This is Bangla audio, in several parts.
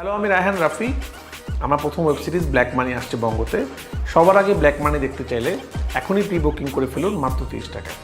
হ্যালো আমি রায়হান রাফি। আমার প্রথম ওয়েব সিরিজ ব্ল্যাক মানি আসছে বঙ্গতে। সবার আগে ব্ল্যাক মানি দেখতে চাইলে এখনই প্রি বুকিং করে ফেলুন মাত্র তিরিশ টাকায়।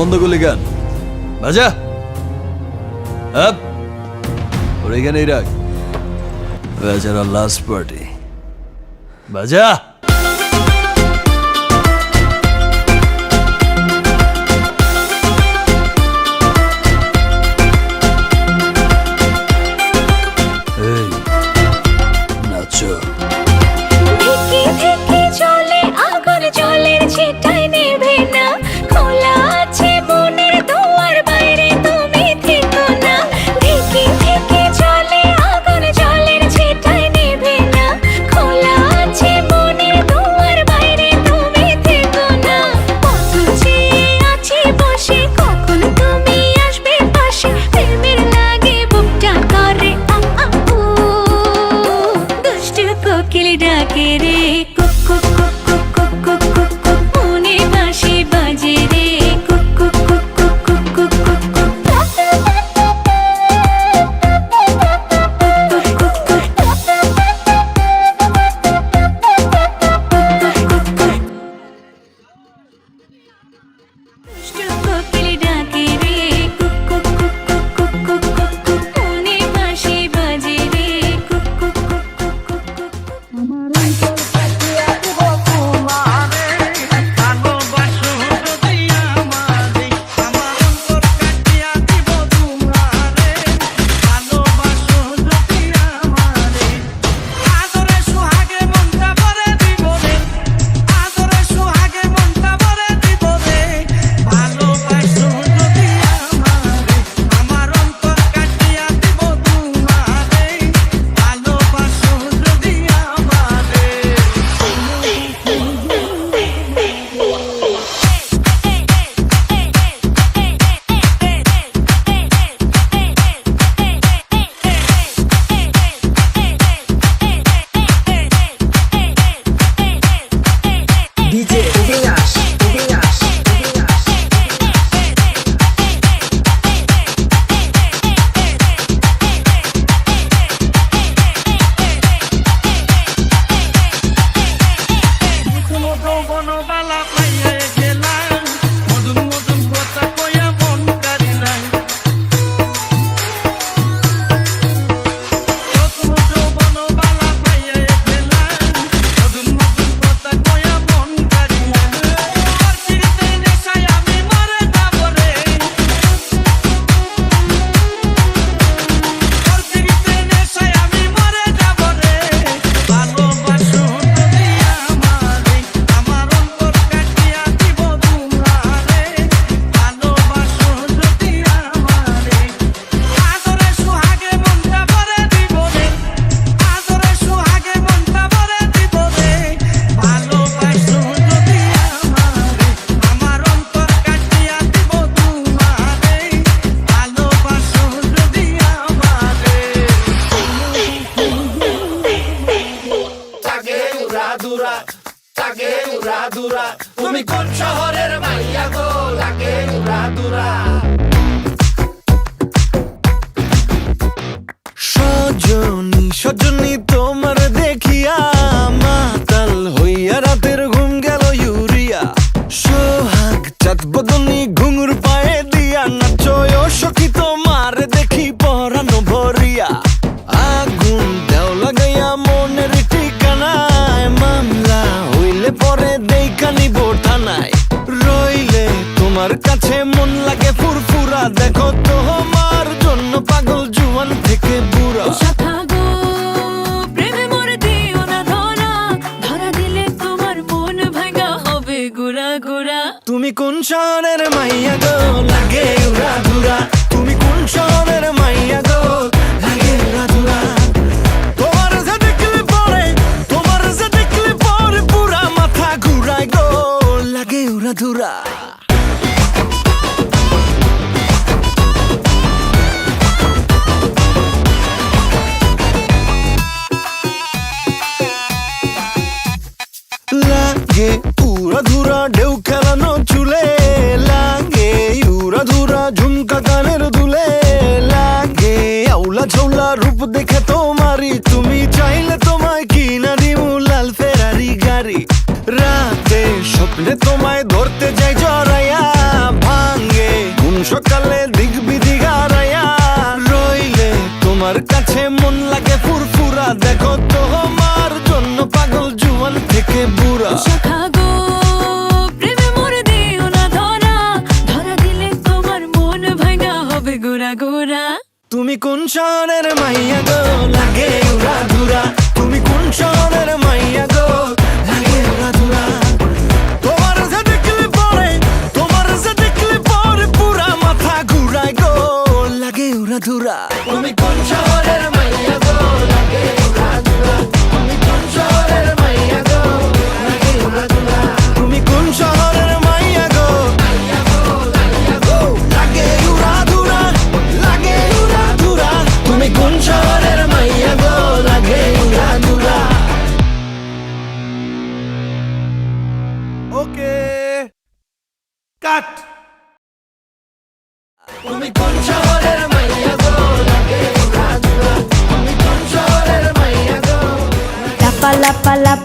বন্ধ করলি কেন? বাজা আপ। ওর এখানেই রাখ। বাজার লাস্ট পার্টি বাজা দেখে তোমারি তুমি চাইলে তোমায় কিনা দিমু লাল ফেরারি গাড়ি। রাতে স্বপ্নে তোমায় ধরতে যাই জড়াইয়া ভাঙ্গে কোন সকালে দিক বিধি গারাইয়া রইলে তোমার কাছে মন লাগে ফুরফুরা, দেখো তোমার জন্য পাগল জুয়ান থেকে বুড়া। তুমি কোন শহরের মাইয়া গো? লাগে ধুরা। তুমি কোন শহরের মাইয়া গো? লাগে ধুরা। মাথা তুমি কোন শহরের মাইয়া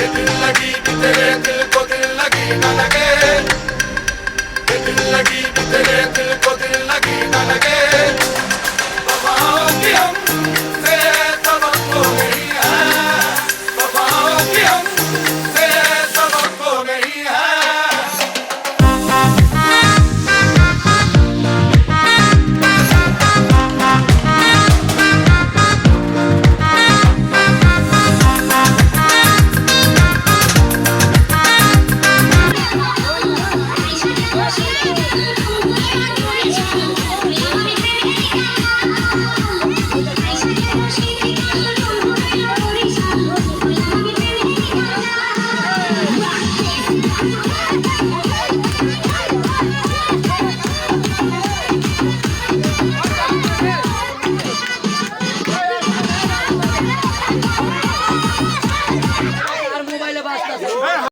दिल लगी कि तेरे दिल को दिल लगी न लगे दिल लगी कि तेरे दिल को दिल लगी न लगे बाबा हम